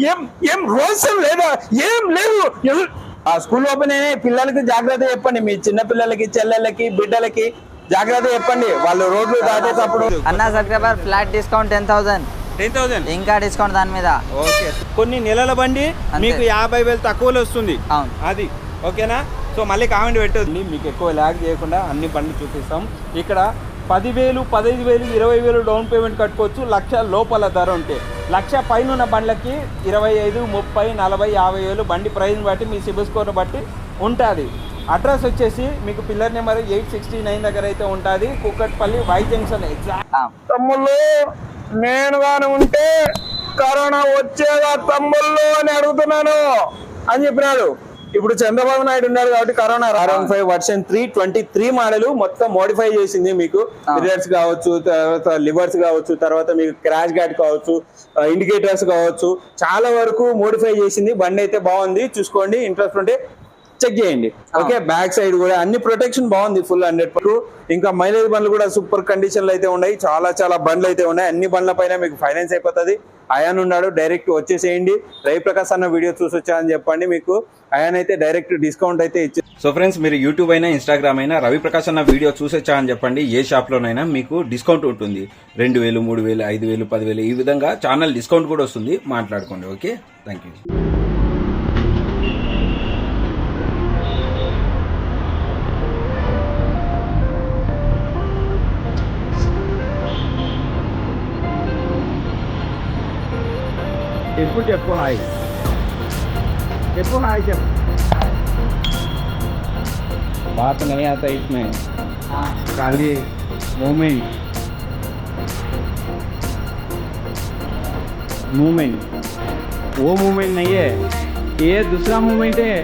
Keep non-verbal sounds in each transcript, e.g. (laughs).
ఏం ఏం రోసం లేదా? ఏం లేవు. ఎవ- ఆ స్కూల్ ఓపెన్ అయినాయి. పిల్లలకి జాగ్రత్త చెప్పండి. మీ చిన్న పిల్లలకి చెల్లెళ్ళకి బిడ్డలకి జాగ్రత్త చెప్పండి. వాళ్ళు రోడ్లు దాటేటప్పుడు అన్న subscriber flat discount ten thousand. Ten thousand? ఇంకా డిస్కౌంట్ దాని మీద. ఓకే. కొన్ని నెలల బండి. మీకు యాభై వేలు తక్కువలో వస్తుంది. అవును. అది. ఓకేనా? సో మళ్ళీ కామెంట్ పెట్టదు మీకు ఎక్కువ ల్యాగ్ చేయకుండా అన్ని బండ్లు చూపిస్తాం. ఇక్కడ పదివేలు పదహైదు వేలు ఇరవై వేలు డౌన్ పేమెంట్ కట్టుకోవచ్చు. లక్ష లోపల ధర ఉంటే. లక్ష పైన ఉన్న బండ్లకి ఇరవై ఐదు ముప్పై నలభై యాభై వేలు బండి ప్రైస్ని బట్టి మీ సిబిల్ స్కోర్ని బట్టి ఉంటుంది. అడ్రస్ వచ్చేసి మీకు pillar number eight sixty nine దగ్గర అయితే ఉంటుంది. కుక్కట్పల్లి వై జంక్షన్ ఎగ్జాక్ట్ తమ్ముళ్ళు నేను గాని ఉంటే కరోనా వచ్చేదా తమ్ముళ్ళు అని అడుగుతున్నాను. అని చెప్పినాడు. ఇప్పుడు చంద్రబాబు నాయుడు ఉన్నాడు కాబట్టి corona R N five version three twenty three model మొత్తం మోడిఫై చేసింది మీకు. మిరర్స్ కావచ్చు తర్వాత లివర్స్ కావచ్చు తర్వాత మీకు క్రాష్ గార్డ్ కావచ్చు ఇండికేటర్స్ కావచ్చు. చాలా వరకు మోడిఫై చేసింది. బండి అయితే బాగుంది. చూసుకోండి ఇంట్రెస్ట్ ఉంటే చెక్ చేయండి. ఓకే బ్యాక్ సైడ్ కూడా అన్ని ప్రొటెక్షన్ బాగుంది ఫుల్ హండ్రెడ్ ఇంకా మైలేజ్ బండ్లు కూడా సూపర్ కండిషన్లు అయితే ఉన్నాయి. చాలా చాలా బండ్లు అయితే ఉన్నాయి. అన్ని బండ్ల పైన మీకు ఫైనాన్స్ అయిపోతుంది. అయాన్ ఉన్నాడు డైరెక్ట్ వచ్చేసేయండి. రవి ప్రకాశ్ అన్న వీడియో చూసి వచ్చా అని చెప్పండి మీకు. అయాన్ అయితే డైరెక్ట్ డిస్కౌంట్ అయితే ఇచ్చి సో ఫ్రెండ్స్ మీరు యూట్యూబ్ అయినా ఇన్స్టాగ్రామ్ అయినా రవి ప్రకాష్ అన్న వీడియో చూసొచ్చా అని చెప్పండి. ఏ షాప్లోనైనా మీకు డిస్కౌంట్ ఉంటుంది. రెండు వేలు మూడు వేలు ఐదు వేలు పదివేలు ఈ విధంగా ఛానల్ డిస్కౌంట్ కూడా వస్తుంది. మాట్లాడుకోండి okay? Thank you ఎప్పుడు చెప్పు హాయ్ చెప్పు హాయ్ చెప్పు बात नहीं आता इसमें खाली मूवमेंट मूवमेंट वो मूवमेंट नहीं है ये दूसरा मूवमेंट है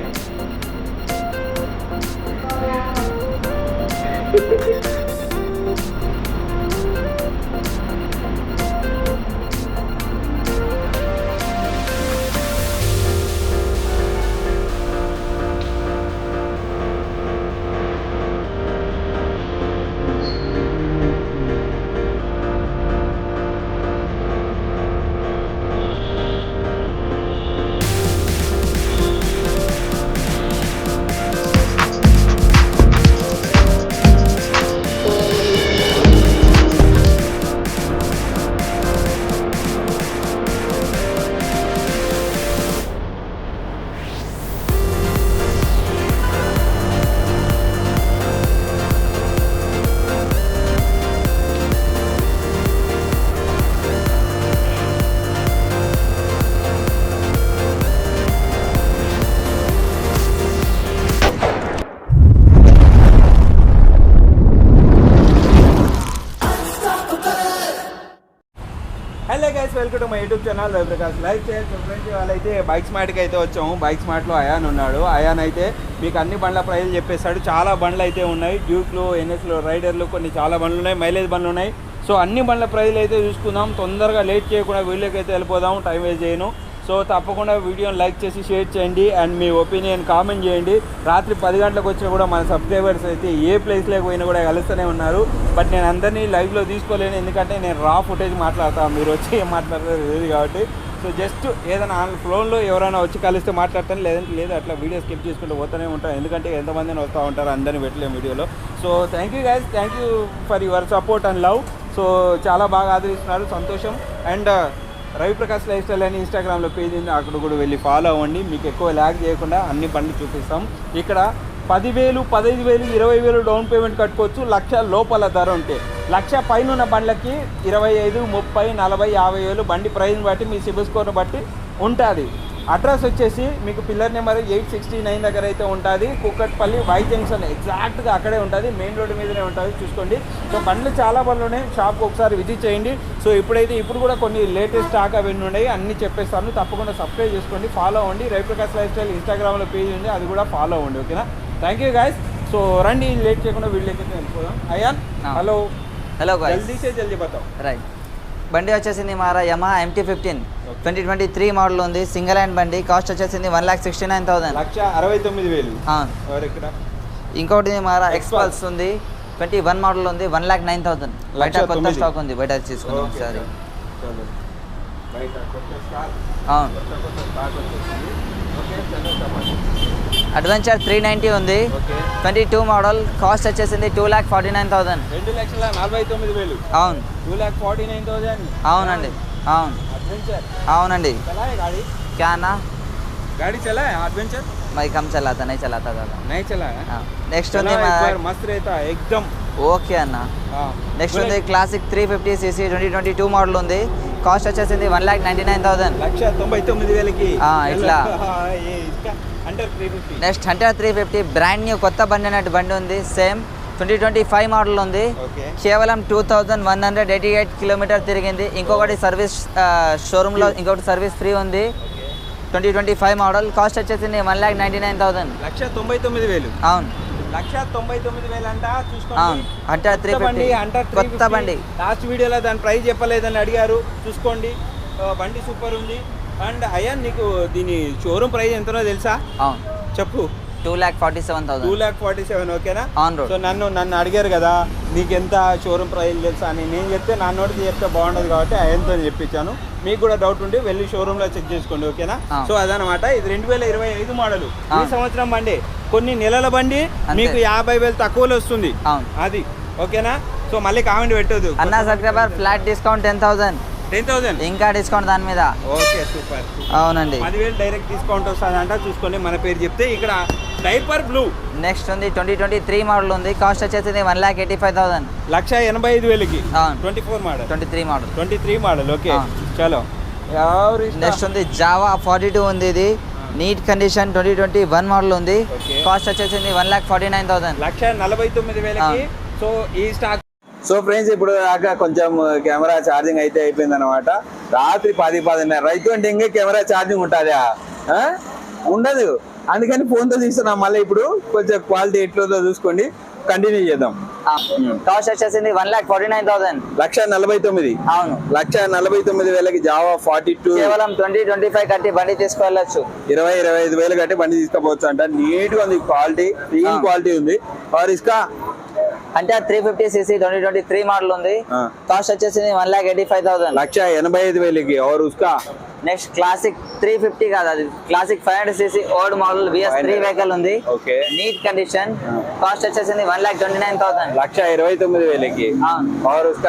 hello guys welcome to my YouTube channel Ravi Prakash like చేయండి ఫ్రెండ్స్ వాళ్ళైతే బైక్ స్మార్ట్కి అయితే వచ్చాము. బైక్ స్మార్ట్లో అయాన్ ఉన్నాడు. అయాన్ అయితే మీకు అన్ని బండ్ల ప్రైజులు చెప్పేస్తాడు చాలా బండ్లు అయితే ఉన్నాయి. డ్యూక్లు ఎన్ఎస్లు రైడర్లు కొన్ని చాలా బండ్లు ఉన్నాయి. మైలేజ్ బండ్లు ఉన్నాయి. సో అన్ని బండ్ల ప్రైజులు అయితే చూసుకుందాం. తొందరగా లేట్ చేయకుండా వీళ్ళకైతే వెళ్ళిపోదాం. టైం వేస్ట్ చేయను. సో తప్పకుండా వీడియోని లైక్ చేసి షేర్ చేయండి అండ్ మీ ఒపీనియన్ కామెంట్ చేయండి. రాత్రి పది గంటలకు వచ్చినా కూడా మన సబ్స్క్రైబర్స్ అయితే ఏ ప్లేస్లోకి పోయినా కూడా కలుస్తూనే ఉన్నారు. బట్ నేను అందరినీ లైవ్లో తీసుకోలేను. ఎందుకంటే నేను రా ఫుటేజ్ మాట్లాడతాను మీరు వచ్చి ఏం మాట్లాడతారు లేదు కాబట్టి. సో జస్ట్ ఏదైనా ఫోన్లో ఎవరైనా వచ్చి కలిస్తే మాట్లాడతాను. లేదంటే లేదు అట్లా వీడియో స్కిప్ చేసుకుంటూ పోతూనే ఉంటాను. ఎందుకంటే ఎంతమందిని వస్తూ ఉంటారు అందరిని పెట్టలేము వీడియోలో. So thank you guys thank you for your support and love so చాలా బాగా ఆదరిస్తున్నారు. సంతోషం. అండ్ రవిప్రకాష్ లైఫ్ స్టైల్ అని ఇన్స్టాగ్రామ్లో పేజ్ ఉంది. అక్కడ కూడా వెళ్ళి ఫాలో అవ్వండి. మీకు ఎక్కువ ల్యాగ్ చేయకుండా అన్ని పనులు చూపిస్తాం. ఇక్కడ పదివేలు పదహైదు వేలు ఇరవై వేలు డౌన్ పేమెంట్ కట్టుకోవచ్చు. లక్ష లోపల ధర ఉంటే. లక్ష పైన ఉన్న బండ్లకి ఇరవై ఐదు ముప్పై నలభై యాభై వేలు బండి ప్రైజ్ని బట్టి మీ సిబిల్ స్కోర్ని బట్టి ఉంటుంది. అడ్రస్ వచ్చేసి మీకు pillar number eight sixty nine దగ్గర అయితే ఉంటుంది. కుక్కట్పల్లి వై జంక్షన్ ఎగ్జాక్ట్గా అక్కడే ఉంటుంది. మెయిన్ రోడ్డు మీదనే ఉంటుంది. చూసుకోండి. సో బండ్లు చాలా బండ్లు ఉన్నాయి. షాప్కి ఒకసారి విజిట్ చేయండి. సో ఇప్పుడైతే ఇప్పుడు కూడా కొన్ని లేటెస్ట్ స్టాక్ అవన్నీ ఉన్నాయి. అన్నీ చెప్పేస్తాను. తప్పకుండా సబ్స్క్రైబ్ చేసుకోండి. ఫాలో అవ్వండి. రవిప్రకాష్ లైఫ్ స్టైల్ ఇన్స్టాగ్రామ్లో పేజ్ ఉంది. అది కూడా ఫాలో అవ్వండి. ఓకేనా? Thank you guys. సో రండి. లేట్ చేయకుండా వీళ్ళకి వెళ్ళిపోదాం. అయాన్ ఆ. హలో. హలో జల్దీ సే జల్దీ బతావు. రైట్. బండి వచ్చేసింది మారా యమా MT fifteen twenty twenty three model ఉంది. సింగిల్ హ్యాండ్ బండి. కాస్ట్ వచ్చేసింది one lakh sixty nine thousand లక్ష అరవై తొమ్మిది వేలు. ఇంకోటి మారా. ఎక్స్పల్స్ ఉంది. ట్వంటీ వన్ మోడల్ ఉంది వన్ ల్యాక్ నైన్ థౌసండ్ బయట కొత్త. స్టాక్ ఉంది. బయట తీసుకుందాం ఒకసారి అవును. కొత్త కొత్త స్టాక్ వచ్చేసింది ఓకే చలో చెప్పండి అడ్వెంచర్ త్రీ నైంటీ ఉంది okay twenty two model cost వచ్చేసింది two lakh forty nine thousand రెండు లక్షల నలభై తొమ్మిది వేలు అవును two lakh forty nine thousand అవునండి అవును एडवेंचर అవునండి चला है गाड़ी क्या ना गाड़ी चला है एडवेंचर मैं कम चलाता नहीं चलाता दादा नहीं चला है నెక్స్ట్ चला ఉంది एक మా बार मस्त रहता है एकदम ఓకే అన్న हाँ నెక్స్ట్ बोले, ఉంది classic three fifty CC twenty twenty two model ఉంది కాస్ట్ వచ్చేసింది one lakh ninety nine thousand లక్ష తొంభై తొమ్మిది వేలకి ఆ, ఇట్లా. (laughs) Next Hunter three fifty brand new కొత్త బండి అన్నట్టు బండి ఉంది same twenty twenty five model ఉంది. కేవలం two thousand one hundred eighty eight kilometer తిరిగింది. ఇంకొకటి సర్వీస్ షోరూంలో ఇంకొకటి సర్వీస్ ఫ్రీ ఉంది. Twenty twenty five model cost వచ్చేసింది one lakh ninety nine thousand లక్ష తొంభై తొమ్మిది వేలు. అవును. లక్ష తొంభై తొమ్మిది వేలు అంట చూసుకోండి. హంటర్ త్రీ బండి అంటర్ కొత్త బండి. లాస్ట్ వీడియోలో దాని ప్రైస్ చెప్పలేదని అడిగారు చూసుకోండి. బండి సూపర్ ఉంది. అండ్ అయ్యా నీకు దీని షోరూమ్ ప్రైస్ ఎంతనో తెలుసా? అవును. చెప్పు. Two lakh forty seven two thousand lakh forty seven ఓకేనా? ఆన్ రోడ్ సో నన్ను నన్ను అడిగారు కదా నీకు ఎంత షోరూమ్ ప్రైస్ తెలుసా అని. నేను చెప్తే నా నోటికి చెప్తే బాగుండదు కాబట్టి ఆయనతో చెప్పించాను. మీకు కూడా డౌట్ ఉంటే వెళ్ళి షోరూంలో చెక్ చేసుకోండి ఓకేనా. సో అదనమాట ఇది రెండు వేల ఇరవై ఐదు మోడల్ ఈ. సంవత్సరం బండి కొన్ని నెలల బండి. మీకు యాభై వేలు తక్కువలో వస్తుంది. అది ఓకేనా? సో మళ్ళీ కామెంట్ పెట్టదు అన్న subscriber flat discount ten thousand ten thousand? ఇంకా డిస్కౌంట్ దాని మీద. ఓకే సూపర్ అవునండి. పదివేలు డైరెక్ట్ డిస్కౌంట్ వస్తుందంట చూసుకోండి మన పేరు చెప్తే ఇక్కడ డైపర్ బ్లూ. నెక్స్ట్ ఉంది ట్వంటీ ట్వంటీ త్రీ మోడల్ ఉంది. కాస్ట్ వచ్చేసింది one lakh eighty five thousand. లక్ష ఎనభై ఐదు వేలకి. Twenty four model. Twenty three model. Twenty three model okay. చలో. ఎవరు నెక్స్ట్ ఉంది జావా ఫార్టీ టూ ఉంది ఇది. Neat condition twenty twenty one model ఉంది. కాస్ట్ వచ్చేసింది one lakh forty nine thousand. లక్ష నలభై తొమ్మిది వేలకి. సో ఈ స్టాక్ సో ఫ్రెండ్స్ ఇప్పుడు దాకా కొంచెం కెమెరా ఛార్జింగ్ అయితే అయిపోయింది అనమాట రాత్రి పది పదిన్నర. అంటే ఇంకా కెమెరా ఛార్జింగ్ ఉంటుందా? ఉండదు. అందుకని ఫోన్తో తీస్తున్నాం మళ్ళీ ఇప్పుడు కొంచెం క్వాలిటీ ఎట్లా చూసుకోండి. కంటిన్యూ చేద్దాం. కాస్ట్ వచ్చేసింది one lakh forty nine thousand లక్ష నలభై తొమ్మిది. అవును. లక్ష నలభై తొమ్మిది వేలకి జావా ఫార్టీ టూ కేవలం ట్వంటీ ట్వంటీ ఫైవ్ కట్టి బండి తీసుకోవచ్చు. ఇరవై ఇరవై ఐదు వేలు కట్టి బండి తీసుకోవచ్చు అంట. నీట్గా ఉంది క్వాలిటీ క్లీన్ క్వాలిటీ ఉంది. ఇస్కా అంటే three fifty CC twenty twenty three model ఉంది కాస్ట్ వచ్చేసి one lakh eighty five thousand లక్ష ఎనభై ఐదు వేలకి నెక్స్ట్ క్లాసిక్ త్రీ ఫిఫ్టీ కాదు అది Classic five hundred CC old model BS three vehicle ఉంది నీట్ కండిషన్ కాస్ట్ వచ్చేసింది one lakh twenty nine thousand లక్ష ఇరవై తొమ్మిది వేలకి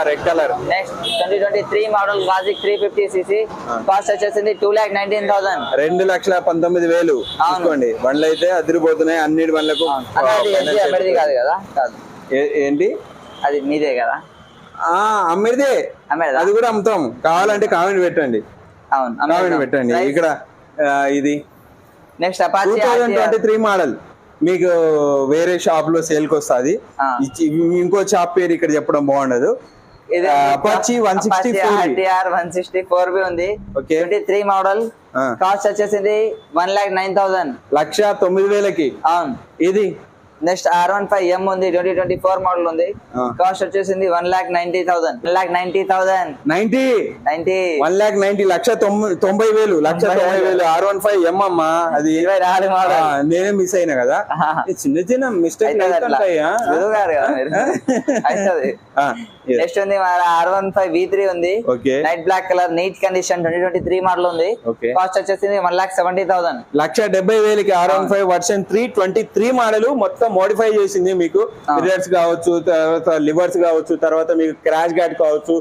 red colour next twenty twenty three model Classic three fifty CC cost వచ్చేసింది two lakh nineteen thousand రెండు లక్షల పంతొమ్మిది వేలు అవునండి బండ్లు అయితే అదిరిపోతున్నాయి అన్నిటి బండ్లకు కాదు కదా కాదు ఏంటి? అది మీదే కదా? ఆ అమ్మేదే అమ్మేదా అది కూడా అమ్ముతాం. కావాలంటే కామెంట్ పెట్టండి. అవును కామెంట్ పెట్టండి. ఇక్కడ ఇది. Next two Apache thousand twenty three model. మీకు వేరే షాప్లో సేల్కి వస్తుంది. ఇంకో షాప్ పేరు ఇక్కడ చెప్పడం బాగుండదు. ఇది Apache 164 RTR one sixty four B ఉంది. Twenty three model. కాస్ట్ వచ్చేసింది వన్ ల్యాక్ నైన్ థౌసండ్. లక్ష తొమ్మిది వేలకి. అవును. ఇది next R one five M ఉంది ట్వంటీ ట్వంటీ ఫోర్ మోడల్ ఉంది. కాస్ట్ వచ్చేసింది one lakh ninety thousand one lakh ninety thousand ninety ninety one lakh ninety లక్ష తొంభై తొంభై వేలు లక్ష తొంభై వేలు. ఆర్ వన్ ఫైవ్ ఎం అమ్మా. అది ఇరవై నాలుగు మోడల్ నేనే మిస్ అయినా కదా. చిన్న చిన్న మిస్టేక్ గారు కదా మీరు. అవుతుంది నెక్స్ట్ ఉంది R one five V three ఉంది. Night black colour neat condition twenty twenty three model ఉంది. కాస్ట్ వచ్చేసింది వన్ లాక్ సెవెంటీ థౌసండ్ లక్ష డెబ్బై వేలకి R one five version three twenty three model మొత్తం మోడిఫై చేసింది మీకు. మిరర్స్ కావచ్చు తర్వాత లివర్స్ కావచ్చు తర్వాత మీకు క్రాష్ గార్డ్ కావచ్చు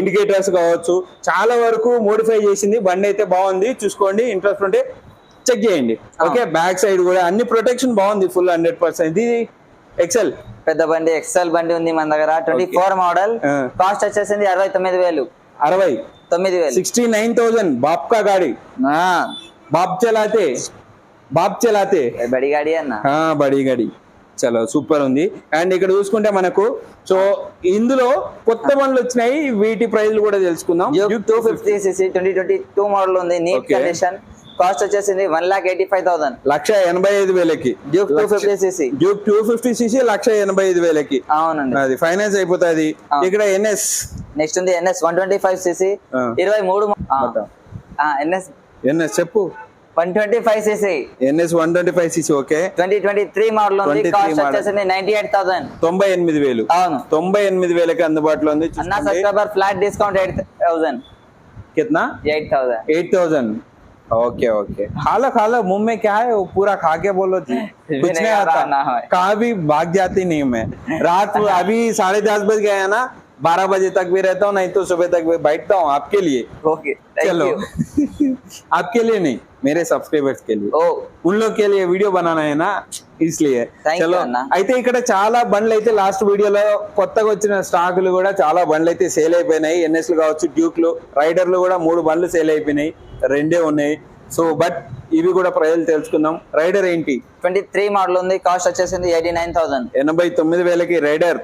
ఇండికేటర్స్ కావచ్చు. చాలా వరకు మోడిఫై చేసింది. బండి అయితే బాగుంది. చూసుకోండి. ఇంట్రెస్ట్ ఉంటే చెక్ చేయండి. ఓకే బ్యాక్ సైడ్ కూడా అన్ని ప్రొటెక్షన్ బాగుంది. ఫుల్ హండ్రెడ్ పర్సెంట్ ఇది ఎక్సెల్ పెద్ద బండి ఎక్సెల్ బండి ఉంది మన దగ్గర. Twenty four model. కాస్ట్ వచ్చేసింది అరవై తొమ్మిది వేలు. అరవై. తొమ్మిది వేలు. సిక్స్టీ నైన్ థౌసండ్ బాప్ కా గాడి. ఆ, బాప్ చలాతే. బాప్ చలాతే. బడి గాడి అన్న. బడి గడి. చలో సూపర్ ఉంది. అండ్ ఇక్కడ చూసుకుంటే మనకు సో ఇందులో కొత్త బండ్లు వచ్చినాయి. వీటి ప్రైజ్లు కూడా తెలుసుకుందాం. Two fifty CC twenty twenty two model ఉంది. నీట్. కండిషన్ కాస్ట్ వచ్చేసింది one lakh eighty five thousand లక్ష ఎనభై ఐదు వేలకి Duke two fifty CC Duke two fifty CC లక్ష ఎనభై ఐదు వేలకి అవునండి అది ఫైనాన్స్ అయిపోతుంది ఆ. ఇక్కడ ఎన్ఎస్ నెక్స్ట్ ఉంది NS one twenty five CC ఆ. ఇరవై మూడు మొత్తం. ఎన్ఎస్ ఎన్ఎస్ చెప్పు one twenty five CC NS one twenty five CC okay twenty twenty three model ఉంది 23 కాస్ట్ model. వచ్చేసింది నైన్టీ ఎయిట్ థౌసండ్ తొంభై ఎనిమిది వేలు అవును తొంభై ఎనిమిది వేలకి అందుబాటులో ఉంది అన్న చూసుకోండి. Subscriber flat discount eight thousand कितना eight thousand eight thousand okay okay खा लो खा लो मुँह में क्या है? वो पूरा खा के बोलो जी। (laughs) कुछ नहीं आता। कहा भी भाग जाती नहीं मैं। रात (laughs) अभी साढ़े दस बज गए ना। बारह बजे तक भी रहता हूँ नहीं तो सुबह तक भी बैठता हूँ आपके लिए। ओके चलो। (laughs) आपके लिए नहीं मेरे सब्सक्राइबर्स के लिए। उन लोग के लिए वीडियो बनाना है ना। చలో అయితే ఇక్కడ చాలా బండ్లు అయితే లాస్ట్ వీడియోలో కొత్తగా వచ్చిన స్టాకులు కూడా చాలా బండ్లు అయితే సేల్ అయిపోయినాయి ఎన్ఎస్లు కావచ్చు డ్యూక్లు రైడర్లు కూడా మూడు బండ్లు సేల్ అయిపోయినాయి. రెండే ఉన్నాయి. సో బట్ ఇవి కూడా ప్రజలు తెలుసుకుందాం. రైడర్ ఏంటి? ట్వంటీ త్రీ మోడల్ ఉంది. కాస్ట్ వచ్చేసింది ఎయిటీ నైన్ థౌసండ్ ఎనభై తొమ్మిది వేలకి రైడర్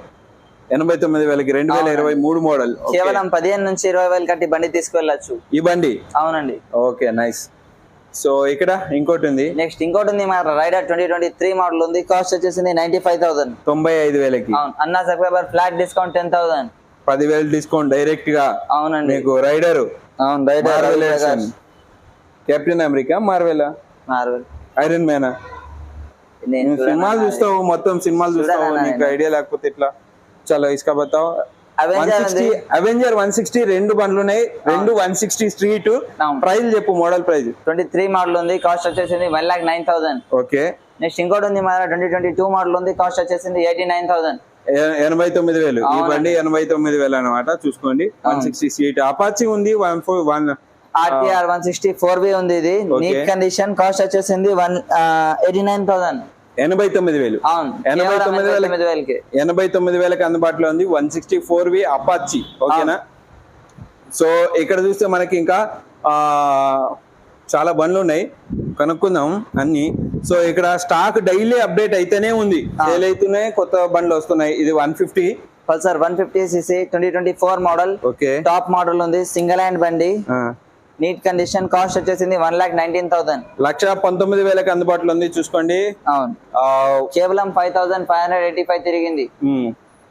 ఎనభై తొమ్మిది వేలకి రెండు వేల ఇరవై మూడు మోడల్ కేవలం పదిహేను నుంచి ఇరవై వేలు కట్టి బండి తీసుకెళ్ళొచ్చు ఈ బండి? అవునండి. ఓకే నైస్ సో ఇక్కడ ఇంకోటి ఉంది నెక్స్ట్ ఇంకోటి ఉంది మన Raider twenty twenty three model ఉంది కాస్ట్ వచ్చేసింది నైన్టీ ఫైవ్ థౌసండ్ తొంభై ఐదు వేలకి. అవును. అన్నా subscriber flat discount ten thousand పదివేలు డిస్కౌంట్ డైరెక్ట్గా అవునండి. మీకు రైడర్ అవును రైడర్ కెప్టెన్ అమెరికా మార్వెలా మార్వెల్ ఐరన్ మ్యానా సినిమాలు చూస్తావు మొత్తం సినిమాలు చూస్తావు నీకు. ఐడియా లేకపోతే ఇట్లా చలో ఇసుక బతావు అవెంజర్ వన్ సిక్స్టీ రెండు బండ్లు ఉన్నాయి. రెండు వన్ సిక్స్టీ స్ట్రీట్. ప్రైస్ చెప్పు model price twenty three model ఉంది కాస్ట్ వచ్చేసింది one lakh nine thousand okay. Next ఇంకోటి ఉంది మన ట్వంటీ ట్వంటీ టూ మోడల్ ఉంది కాస్ట్ వచ్చేసింది ఎయిటీ నైన్ థౌసండ్ ఎనభై తొమ్మిది వేలు. ఈ. బండి ఎనభై తొమ్మిది వేలు అనమాట చూసుకోండి. One sixty seat. అపాచి ఉంది one four one RTR one sixty four B ఉంది ఇది. నీట్ కండిషన్ కాస్ట్ వచ్చేసింది వన్ ఎయిటీ నైన్ థౌసండ్ ఎనభై తొమ్మిది వేలు. ఎనభై తొమ్మిది వేలకి- ఎనభై తొమ్మిది వేలకు. అందుబాటులో ఉంది one sixty four V Apache. ఓకేనా? సో ఇక్కడ చూస్తే మనకి ఇంకా ఆ చాలా బండ్లు ఉన్నాయి. కనుక్కుందాం అన్ని. సో ఇక్కడ స్టాక్ డైలీ అప్డేట్ అయితేనే ఉంది. సేల్ అవుతున్నాయి కొత్త బండ్లు వస్తున్నాయి. ఇది one fifty. Pulsar one fifty CC twenty twenty four model. Okay. Top model ఉంది. సింగిల్ హ్యాండ్ బండి. నీట్ కండిషన్ కాస్ట్ వచ్చేసింది వన్ లాక్ నైన్టీన్ థౌసండ్ లక్ష పంతొమ్మిది వేలకు అందుబాటులో ఉంది చూసుకోండి. అవును. కేవలం five thousand five hundred eighty five తిరిగింది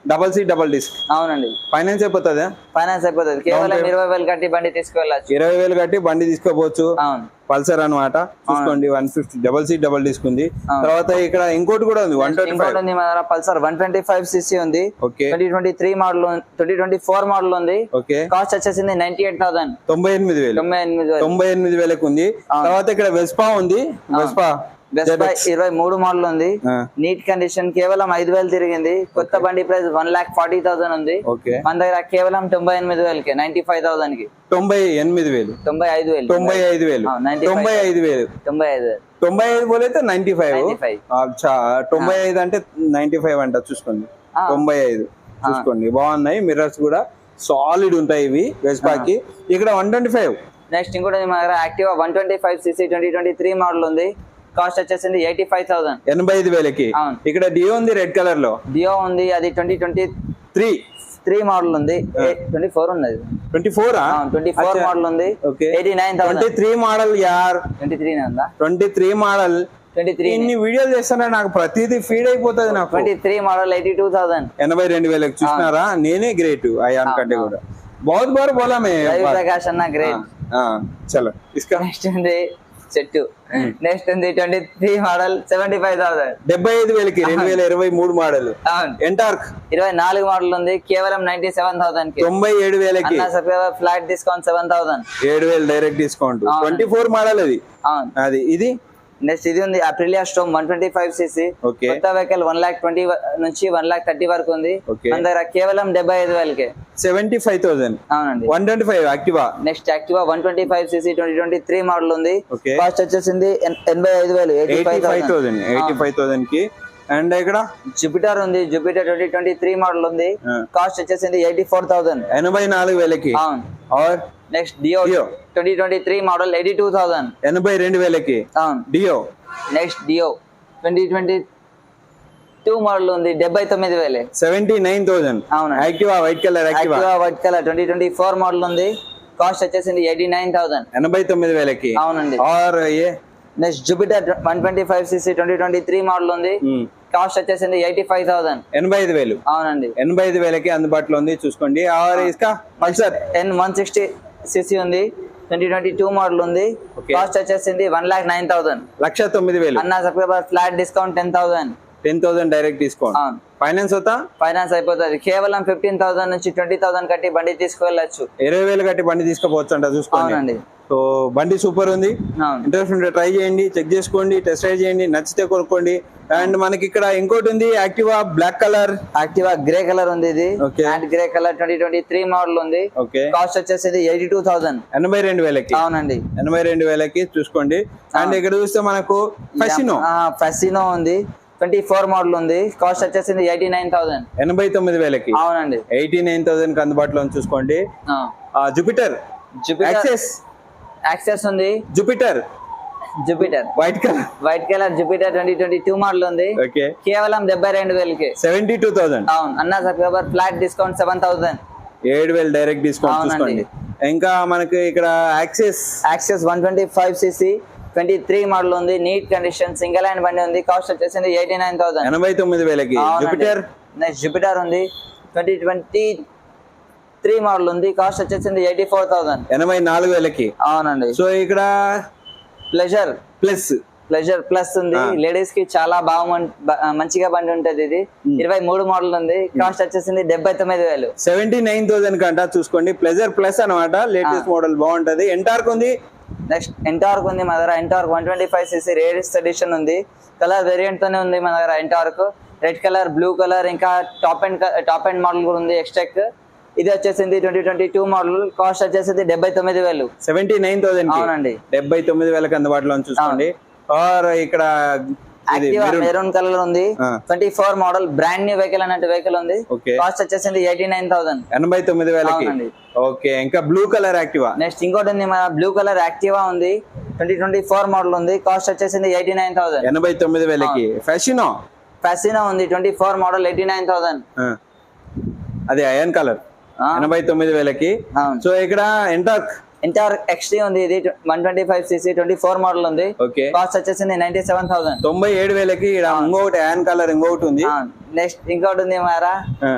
డబల్ సీట్ డబల్ డిస్క్. అవునండి. ఫైనాన్స్ అయిపోతుందా? ఫైనాన్స్ అయిపోతుంది. కేవలం ఇరవై వేలు కట్టి బండి తీసుకువెళ్ళచ్చు. ఇరవై వేలు కట్టి బండి తీసుకోపోవచ్చు. అవును. పల్సర్ అనమాట చూసుకోండి one fifty double seat double disc ఉంది. తర్వాత ఇక్కడ ఇంకోటి కూడా ఉంది వన్ ట్వంటీ ఫైవ్. ఉంది Pulsar one twenty five CC ఉంది. Okay. Twenty twenty three model twenty twenty four model ఉంది. ఓకే. కాస్ట్ వచ్చేసింది నైన్టీ ఎయిట్ థౌసండ్. తొంభై ఎనిమిది వేలు. తొంభై ఎనిమిది తొంభై ఎనిమిది వేలకు ఉంది. తర్వాత ఇక్కడ వెస్పా ఉంది. వెస్పా. ఇరవై మూడు మోడల్ ఉంది. నీట్ కండిషన్ కేవలం ఐదు వేలు తిరిగింది. కొత్త బండి price one lakh forty thousand ఉంది. ఓకే మన దగ్గర కేవలం తొంభై ఎనిమిది వేలకి నైన్టీ ఫైవ్ థౌసండ్కి. తొంభై ఎనిమిది వేలు. తొంభై ఐదు వేలు. తొంభై ఐదు వేలు. ఆ, 95 తొంభై ఐదు వేలు. తొంభై ఐదు వేలు. తొంభై ఐదు పోలైతే నైన్టీ ఫైవ్ 95. అచ్చా తొంభై ఐదు అంటే నైన్టీ ఫైవ్ అంట చూసుకోండి. తొంభై ఐదు. చూసుకోండి. బాగున్నాయి. మిర్రర్స్ కూడా సాలిడ్ ఉంటాయి ఇవి వెస్పాకి ఇక్కడ వన్ ట్వంటీ ఫైవ్ నెక్స్ట్ ఇంకోటి మన దగ్గర Activa one twenty five CC twenty twenty three model ఉంది. కాస్ట్ వచ్చేసింది ఎయిటీ ఫైవ్ థౌసండ్. ఎనభై ఐదు వేలకి. ఇక్కడ డియో ఉంది రెడ్ కలర్లో డియో ఉంది అది twenty twenty three. Three model ఉంది. ట్వంటీ ఫోర్ ఉంది twenty four twenty four model ఉంది. Eighty nine twenty thousand three model యార్? Twenty three twenty three model twenty three ఇన్ని వీడియోలు చేస్తానా నాకు ప్రతిదీ ఫీడ్ అయిపోతుంది నాకు. Twenty three model eighty two thousand. ఎనభై రెండు వేలకు చూసినారా? నేనే గ్రేట్ అయాన్ కంటే కూడా. బహుత్ బార్ బోలా మే ప్రకాష్ అన్న గ్రేట్ చలో ఇస్కా. చెట్టు నెక్స్ట్ ఉంది twenty three model seventy five thousand. డెబ్బై ఐదు వేలకి రెండు వేల ఇరవై మూడు మోడల్. ఎంటార్క్ ఇరవై నాలుగు మోడల్ ఉంది కేవలం నైన్టీ సెవెన్ థౌసండ్ తొంభై ఏడు వేలకి. Flat discount seven thousand. ఏడు వేలు direct discount. Twenty four model అది. అది ఇది? నెక్స్ట్ ఇది ఉంది Aprilia Storm one twenty five CC కొత్త వెహికల్ వన్ లాక్ ట్వంటీ నుంచి వన్ లాక్ థర్టీ వరకు ఉంది. మన దగ్గర కేవలం డెబ్బై ఐదు వేలకి. సెవెంటీ ఫైవ్ థౌసండ్ అవునండి. One twenty five Activa next Activa one twenty five CC twenty twenty three model ఉంది. కాస్ట్ వచ్చేసింది ఎన్- ఎనభై ఐదు వేలు eighty five thousand eighty five థౌసండ్కి. And ఇక్కడ? జూపిటర్ ఉంది Jupiter twenty twenty three model ఉంది. కాస్ట్ వచ్చేసింది ఎయిటీ ఫోర్ థౌసండ్ ఎనభై నాలుగు వేలకి. అవును. Next Dio. Twenty twenty three model eighty two thousand ఎనభై రెండు వేలకి. అవును. Dio next Dio twenty twenty two model ఉంది డెబ్బై తొమ్మిది వేలే. సెవెంటీ నైన్ థౌసండ్ అవునండి. Activa white colour Activa white colour twenty twenty four model ఉంది. కాస్ట్ వచ్చేసింది ఎయిటీ నైన్ థౌసండ్ ఎనభై తొమ్మిది వేలకి. అవునండి. ఆర్ ఏ? Next Jupiter one twenty five CC twenty twenty three model ఉంది. కాస్ట్ వచ్చేసింది ఎయిటీ ఫైవ్ థౌసండ్ ఎనభై ఐదు వేలు. అవునండి. ఎనభై ఐదు వేలకి అందుబాటులో ఉంది చూసుకోండి. ఆర్ Iska? Pulsar N one sixty cc ఉంది ట్వంటీ ట్వంటీ టూ మోడల్ ఉంది. కాస్ట్ వచ్చేసింది వన్ లాక్ నైన్ థౌసండ్. లక్ష తొమ్మిది వేలు. అన్న subscriber flat discount ten thousand. Ten thousand direct discount. Finance అవుతా ఫైనాన్స్ అయిపోతుంది. కేవలం ఫిఫ్టీన్ థౌసండ్ నుంచి ట్వంటీ థౌసండ్ కట్టి బండి తీసుకువెళ్ళచ్చు ఇరవై వేలు కట్టి బండి తీసుకుపోవచ్చు అంట చూసుకోండి. సో బండి సూపర్ ఉంది. ఇంట్రెస్ట్ ఉంటే ట్రై చేయండి చెక్ చేసుకోండి టెస్ట్ రైడ్ చేయండి నచ్చితే కొనుక్కోండి. అండ్ మనకి ఇక్కడ ఇంకోటి ఉంది Activa black colour Activa grey colour ఉంది ఇది. And grey colour twenty twenty three model ఉంది. ఓకే కాస్ట్ వచ్చేసి ఎయిటీ టూ థౌసండ్ ఎనభై రెండు వేలకి. అవునండి. ఎనభై రెండు వేలకి చూసుకోండి. అండ్ ఇక్కడ చూస్తే మనకు ఫెసినో ఫెసినో ఉంది. ట్వంటీ ఫోర్ మోడల్ ఉంది. కాస్ట్ వచ్చేసింది ఎయిటీ నైన్ థౌసండ్ ఎనభై తొమ్మిది వేలకి. అవునండి. ఎయిటీ నైన్ థౌసండ్కి అందుబాటులో చూసుకోండి. జూపిటర్ జూపిటర్ యాక్సెస్ యాక్సెస్ ఉంది. Jupiter Jupiter white colour white colour Jupiter twenty twenty two model ఉంది. ఓకే కేవలం డెబ్బై రెండు వేలకి. సెవెంటీ టూ థౌసండ్ అవును. అన్న subscriber flat discount seven thousand ఏడు వేలు డైరెక్ట్ డిస్కౌంట్ అవునండి. చూసుకోండి. ఇంకా మనకి ఇక్కడ Access Access one twenty five cc twenty three model ఉంది. నీట్ కండిషన్ సింగిల్ హ్యాండ్ బండి ఉంది. కాస్ట్ వచ్చేసింది ఎయిటీ నైన్ థౌసండ్ ఎనభై తొమ్మిది వేలకి. జూపిటర్ నెక్స్ట్ జూపిటర్ ఉంది. ట్వంటీ ట్వంటీ త్రీ మోడల్ ఉంది. కాస్ట్ వచ్చేసింది ఎయిటీ ఫోర్ థౌసండ్ ఎనభై నాలుగు వేలకి. అవునండి. సో ఇక్కడ ప్లెజర్ ప్లస్ ప్లెజర్ ప్లస్ ఉంది. లేడీస్కి చాలా బాగా మంచిగా బండి ఉంటది ఇది. ఇరవై మూడు మోడల్ ఉంది. కాస్ట్ వచ్చేసింది డెబ్బై తొమ్మిది వేలు. సెవెంటీ నైన్ థౌసండ్ కంట చూసుకోండి. ప్లెజర్ ప్లస్ అనమాట లేటెస్ట్ మోడల్ బాగుంటది. ఎంటార్క్ ఉంది? నెక్స్ట్ ఎంటార్క్ ఉంది మా దగ్గర. Ntorq one twenty five cc radius edition ఉంది. కలర్ వేరియంట్ తోనే ఉంది మన దగ్గర Ntorq red colour blue colour ఇంకా top end top end model కూడా ఉంది ఎక్స్టెక్ ఇది వచ్చేసింది twenty twenty two model. Cost వచ్చేసింది డెబ్బై తొమ్మిది వేలు. సెవెంటీ నైన్ థౌసండ్ అవునండి. డెబ్బై తొమ్మిది వేలకు అందుబాటులో చూసుకోండి. ఆర్ ఇక్కడ యాక్టివా. మెరూన్ కలర్ ఉంది. Twenty four model brand new vehicle అన్నట్టు వెహికల్ ఉంది. కాస్ట్ వచ్చేసింది ఎయిటీ నైన్ థౌసండ్. ఎనభై తొమ్మిది వేలకి. ఓకే ఇంకా బ్లూ కలర్ యాక్టివా నెక్స్ట్ ఇంకోటి ఉంది మన బ్లూ కలర్ యాక్టివా ఉంది. ట్వంటీ ట్వంటీ ఫోర్ మోడల్ ఉంది. కాస్ట్ వచ్చేసింది ఎయిటీ నైన్ థౌసండ్. ఎనభై తొమ్మిది వేలకి. ఫ్యాషనో ఫెసినో ఉంది. Twenty four model eighty nine thousand. అదే అయన్ కలర్ ఎనభై తొమ్మిది వేలకి. సో ఇక్కడ ఎంటార్క్ ఎంటార్ ఎక్స్టీ ఉంది ఇది one twenty five cc twenty four model ఉంది. ఓకే కాస్ట్ వచ్చేసింది నైన్టీ సెవెన్ థౌసండ్ తొంభై ఏడు వేలకి ఇక్కడ ఇంకొకటి అయన్ కలర్ ఇంకొకటి ఉంది. నెక్స్ట్ ఇంకోటి ఉంది మారా.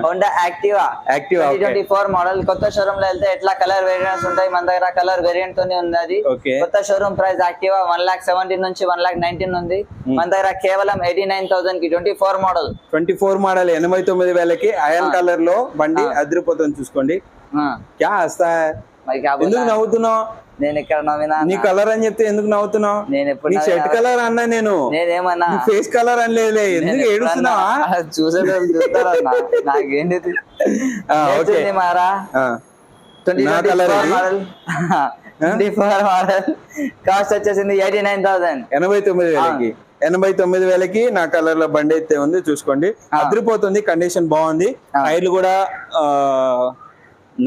Honda Activa okay. Twenty four model కొత్త షోరూమ్లో వెళ్తే ఎట్లా కలర్ వేరియంట్స్ ఉంటాయి? మన దగ్గర కలర్ వేరియంట్ తోనే ఉంది అది. Okay. కొత్త showroom price Activa one lakh seventeen నుంచి వన్ లాక్ నైన్టీన్ ఉంది. మన దగ్గర కేవలం eighty nine థౌసండ్కి twenty four model twenty four model ఎనభై తొమ్మిది వేలకి అయన్ కలర్లో బండి అదిరిపోతుంది చూసుకోండి. క్యా వస్తా ఎందుకు? నవ్వుతున్నావు? నేను ఇక్కడ నవ్వినా నీ కలర్ అని చెప్తే ఎందుకు నవ్వుతున్నావు? నేను ఎప్పుడు షర్ట్? కలర్ అన్నా నేను. నేనేమన్నా ఫేస్ కలర్ అని లేదులే ఎందుకు నేను ఏడుస్తున్నావా? చూస్తారన్నా. నాకేంటి ఓకే. మారా? Twenty? Model twenty four model cost వచ్చేసింది ఎయిటీ నైన్ థౌసండ్. ఎనభై తొమ్మిది వేలకి. ఎనభై తొమ్మిది వేలకి నా కలర్లో బండి అయితే ఉంది చూసుకోండి. అదిరిపోతుంది కండిషన్ బాగుంది. టైర్లు కూడా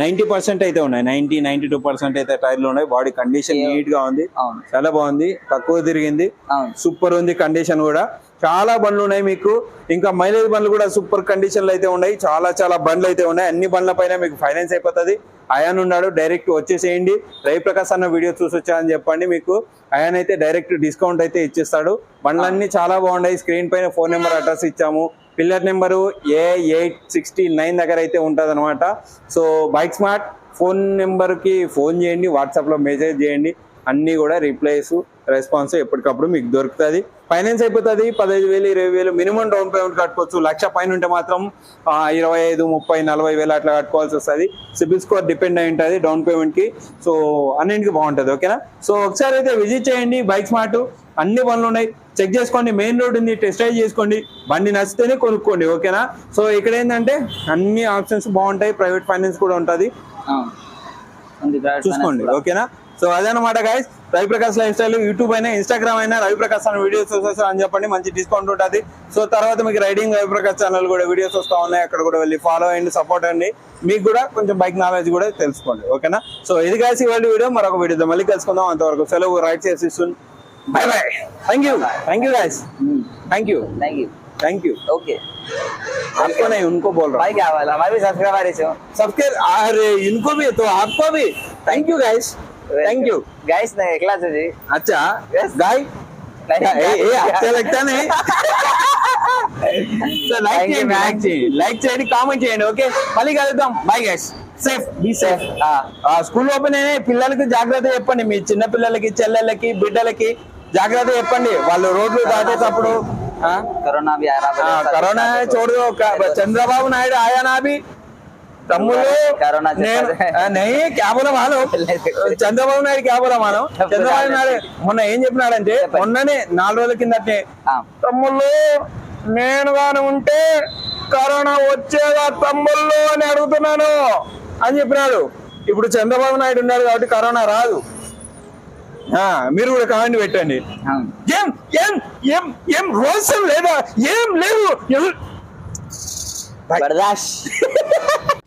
నైన్టీ పర్సెంట్ అయితే ఉన్నాయి. నైన్టీ నైన్టీ టూ పర్సెంట్ అయితే టైర్లు ఉన్నాయి. బాడీ కండిషన్ నీట్గా ఉంది. చాలా బాగుంది. తక్కువ తిరిగింది. సూపర్ ఉంది కండిషన్ కూడా. చాలా బండ్లు ఉన్నాయి మీకు. ఇంకా మైలేజ్ బండ్లు కూడా సూపర్ కండిషన్లు అయితే ఉన్నాయి. చాలా చాలా బండ్లు అయితే ఉన్నాయి. అన్ని బండ్ల పైన మీకు ఫైనాన్స్ అయిపోతుంది. అయాన్ ఉన్నాడు. డైరెక్ట్ వచ్చేసేయండి. రవి ప్రకాశ్ అన్న వీడియో చూసి వచ్చానని చెప్పండి మీకు. అయాన్ అయితే డైరెక్ట్ డిస్కౌంట్ అయితే ఇచ్చేస్తాడు. బండ్లన్నీ చాలా బాగున్నాయి. స్క్రీన్ పైన ఫోన్ నెంబర్ అడ్రస్ ఇచ్చాము. Pillar number A eight sixty nine దగ్గర అయితే ఉంటుంది అనమాట సో బైక్ స్మార్ట్ ఫోన్ నెంబర్కి ఫోన్ చేయండి వాట్సాప్లో మెసేజ్ చేయండి అన్నీ కూడా రిప్లైస్ రెస్పాన్స్ ఎప్పటికప్పుడు మీకు దొరుకుతుంది. ఫైనాన్స్ అయిపోతుంది పదహైదు వేలు ఇరవై వేలు మినిమం డౌన్ పేమెంట్ కట్టుకోవచ్చు. లక్ష పైన ఉంటే మాత్రం ఇరవై ఐదు ముప్పై నలభై వేలు అట్లా కట్టుకోవాల్సి వస్తుంది. సిబిల్ స్కోర్ డిపెండ్ అయి ఉంటుంది డౌన్ పేమెంట్కి. సో అన్నింటికి బాగుంటుంది ఓకేనా? సో ఒకసారి అయితే విజిట్ చేయండి బైక్ స్మార్ట్. అన్ని పనులు ఉన్నాయి. చెక్ చేసుకోండి మెయిన్ రోడ్ ఉంది టెస్ట్ డ్రైవ్ చేసుకోండి. బండి నచ్చితేనే కొనుక్కోండి ఓకేనా? సో ఇక్కడ ఏంటంటే అన్ని ఆప్షన్స్ బాగుంటాయి ప్రైవేట్ ఫైనాన్స్ కూడా ఉంటుంది. చూసుకోండి. ఓకేనా? సో అదనమాట guys Ravi Prakash lifestyle YouTube అయినా ఇన్స్టాగ్రామ్ అయినా రవి ప్రకాష్ అన్న వీడియోస్ వస్తాయి అని చెప్పండి మంచి డిస్కౌంట్ ఉంటుంది. సో తర్వాత మీకు రైడింగ్ రవి ప్రకాష్ ఛానల్ కూడా వీడియోస్ వస్తా ఉన్నాయి అక్కడ కూడా వెళ్ళి ఫాలో అయ్యండి సపోర్ట్ అండి మీకు కూడా కొంచెం బైక్ నాలెడ్జ్ కూడా తెలుసుకోండి ఓకేనా? సో ఇది కలిసి ఇవాళ వీడియో మరొక వీడియోతో మళ్ళీ కలుసుకుందాం. అంతవరకు సెలవు రైట్ చేసి Bye bye thank you thank you guys Hmm. Thank you Thank you. Thank you Okay. आपको नहीं उनको बोल रहा हूँ भाई क्या वाला हमारे भी सब्सक्राइबर है सबके अरे इनको भी तो आपको भी thank you guys thank you guys ने एकला जी अच्छा Yes. गाय नहीं, ए, ए, guys. अच्छा लगता नहीं సో లైక్ Thank you, చేయండి man. లైక్ చేయండి లైక్ చేయండి కామెంట్ చేయండి ఓకే మళ్ళీ కలుద్దాం bye guys safe be safe school open అయినాయి పిల్లలకి జాగ్రత్త చెప్పండి మీ చిన్న పిల్లలకి చెల్లెళ్ళకి బిడ్డలకి జాగ్రత్త చెప్పండి. వాళ్ళు రోడ్లు దాటేటప్పుడు కరోనా కరోనా చూడదు చంద్రబాబు నాయుడు ఆయనా తమ్ముళ్ళు నేను కేవలం వాళ్ళు చంద్రబాబు నాయుడు కేవలం మనం చంద్రబాబు నాయుడు మొన్న ఏం చెప్పినాడంటే మొన్ననే నాలుగు రోజుల కింద తమ్ముళ్ళు నేను గాని ఉంటే కరోనా వచ్చేదా తమ్ముళ్ళు అని అడుగుతున్నాను అని చెప్పినాడు. ఇప్పుడు చంద్రబాబు నాయుడు ఉన్నాడు కాబట్టి కరోనా రాదు. మీరు కూడా కామెంట్ పెట్టండి. ఏం ఏం ఏం ఏం రోజు లేదా? ఏం లేవు? బర్దాష్. (laughs)